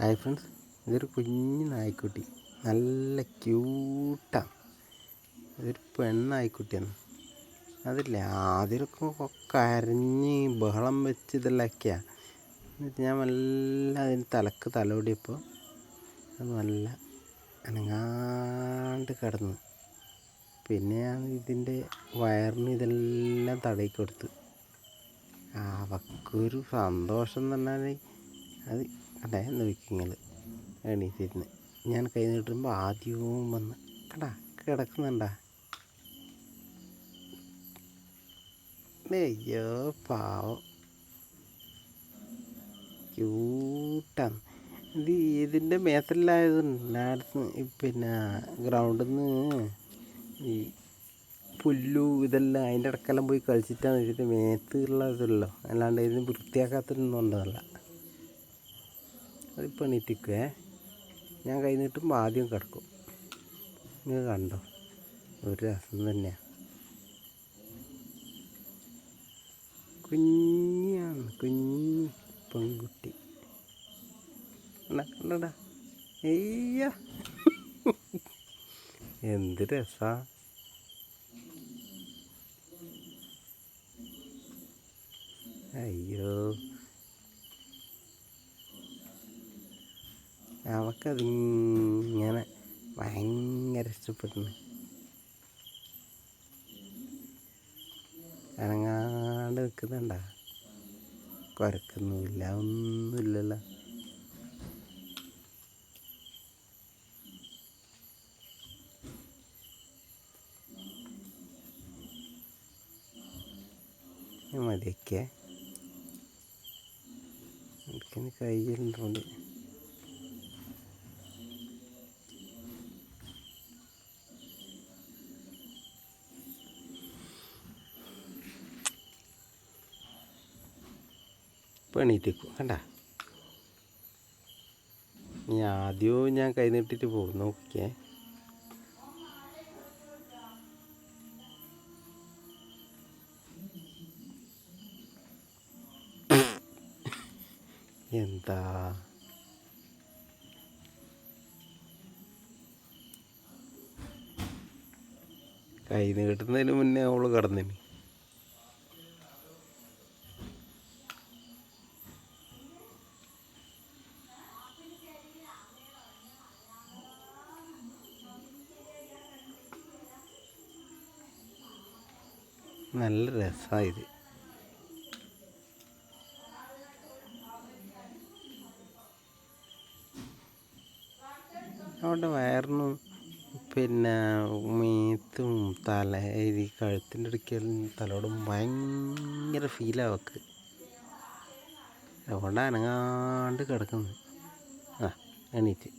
Hi friends ഇതൊരു കുഞ്ഞു നായ്ക്കുട്ടി. നല്ല ക്യൂട്ടാണ് ഇതൊരു പെണ്ണായിക്കുട്ടിയാണ്. അതില്ലേ ആദ്യമൊക്കെ കരഞ്ഞ് ബഹളം വെച്ച് ഇതെല്ലാമൊക്കെയാണ് എന്നിട്ട് ഞാൻ നല്ല അതിന് തലക്ക് തലോടിയപ്പോൾ അത് നല്ല അനങ്ങാണ്ട് കിടന്നു. പിന്നെ ഞാൻ ഇതിന്റെ വയറിന് ഇതെല്ലാം തടയി കൊടുത്ത്. അവക്കൊരു സന്തോഷം എന്ന് പറഞ്ഞാൽ അത് കണ്ടേ വിക്കിങ്ങൾ എണീറ്റിരുന്ന്. ഞാൻ കൈ നീട്ടുമ്പോൾ ആദ്യവും വന്ന് കടാ കിടക്കുന്നുണ്ടാ? അയ്യോ പാവം. ക്യൂട്ടാണ് ഇത് ഇതിന്റെ മേത്തലായത് എല്ലായിടത്തും പിന്നെ ഗ്രൗണ്ടിൽ നിന്ന് ഈ പുല്ലു ഇതെല്ലാം അതിന്റെ ഇടക്കെല്ലാം പോയി കളിച്ചിട്ടാണ് ഇതിന്റെ മേത്തുള്ള ഇതല്ലോ അല്ലാണ്ട് ഇതിന് വൃത്തിയാക്കാത്തൊന്നും ഉണ്ടതല്ല അതിപ്പോൾ എണീറ്റിക്കുവേ. ഞാൻ കൈ ആദ്യം കിടക്കും. നിങ്ങൾ കണ്ടോ? ഒരു രസം തന്നെയാണ് കുഞ്ഞാണ് കുഞ്ഞ് പെൺകുട്ടി. കണ്ടടാ? അയ്യ. എന്ത് രസാ. അയ്യോ. അവക്കതിങ്ങനെ ഭയങ്കര ഇഷ്ടപ്പെടുന്നു. അനങ്ങാണ്ട് നിൽക്കുന്നുണ്ട. കുരക്കൊന്നുമില്ല ഒന്നുമില്ലല്ലോ. മതിയൊക്കെ. കയ്യിലുണ്ട് പണീറ്റേക്കും കണ്ട? ഇനി ആദ്യവും ഞാൻ കൈ നീട്ടിട്ട് പോകും നോക്കിയേ. എന്താ? കൈ നീട്ടുന്നതിന് മുന്നേ അവൾ കടന്നിന്. നല്ല രസമായത് അവിടെ വയറിനും പിന്നെ മേത്തും തല ഈ കഴുത്തിന്റെ ഇടയ്ക്ക് തലോടും ഭയങ്കര ഫീലാണ് അവൾക്ക് അതുകൊണ്ട് അനങ്ങാണ്ട് കിടക്കുന്നു. ആ എണീറ്റ്.